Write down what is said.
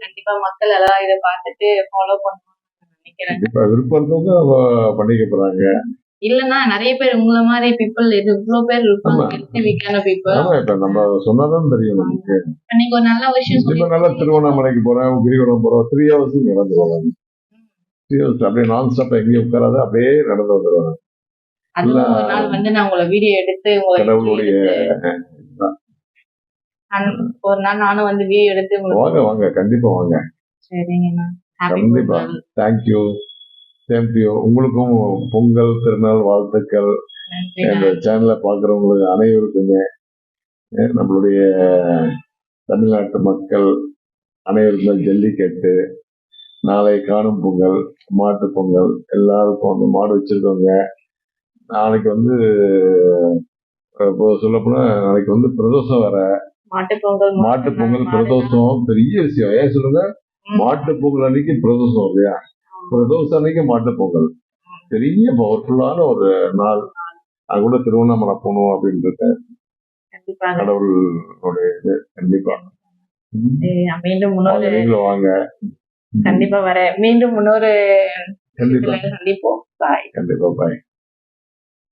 கண்டிப்பா மக்கள் எல்லாம் இதை பார்த்துட்டு ஃபாலோ நினைக்கிறேன். கண்டிப்பா விருப்பம் இருக்கவங்க பண்ணிக்க போறாங்க. இல்லன்னா நிறைய பேர் உங்களை மாதிரி பீப்புள் இது இவ்வளவு பேர் இருப்பாங்க. ஹெல்த்தி வீக்கான பீப்புள் ஆமா இப்ப நம்ம சொன்னாதான் தெரியும் நமக்கு. நீங்க ஒரு நல்ல விஷயம் இப்ப நல்லா சொல்லி திருவண்ணாமலைக்கு போறேன் கிரிவலம் போறோம் த்ரீ ஹவர்ஸ் நடந்து போவாங்க த்ரீ ஹவர்ஸ் அப்படியே நான் ஸ்டாப் எங்கேயும் உட்காராத அப்படியே நடந்து வந்துடுவாங்க அதுவும் ஒரு நாள் வந்து நான் உங்களை வீடியோ எடுத்து உங்களை கடவுளுடைய நான் ஒரு நாள் நானும் வந்து வீடியோ எடுத்து வாங்க வாங்க. கண்டிப்பா வாங்க. சரிங்கண்ணா கண்டிப்பா. தேங்க்யூ தேங்க்யூ உங்களுக்கும் பொங்கல் திருநாள் வாழ்த்துக்கள். இந்த சேனலை பார்க்குறவங்களுக்கு அனைவருக்குமே நம்மளுடைய தமிழ்நாட்டு மக்கள் அனைவருக்குமே ஜல்லிக்கட்டு நாளை காணும் பொங்கல் மாட்டு பொங்கல் எல்லாருக்கும் வந்து மாடு வச்சிருக்கவங்க நாளைக்கு வந்து இப்போ சொல்லப்போனா நாளைக்கு வந்து பிரதோஷம் வர மாட்டு பொங்கல் மாட்டு பொங்கல் பிரதோஷம் பெரிய விஷயம். ஏன் சொல்லுங்க. மாட்டு பொங்கல் அன்னைக்கு பிரதோஷம் இல்லையா? பிரதோஷம் அன்னைக்கு மாட்டு பொங்கல் பெரிய பவர்ஃபுல்லான ஒரு நாள். அது கூட திருவண்ணாமலை போகணும் அப்படின்னு இருக்கேன். கடவுளுடைய இது கண்டிப்பா. மீண்டும் வாங்க, கண்டிப்பா வரேன். மீண்டும் முன்னொரு கண்டிப்பா. சந்திப்போம். பாய் கண்டிப்பா பாய்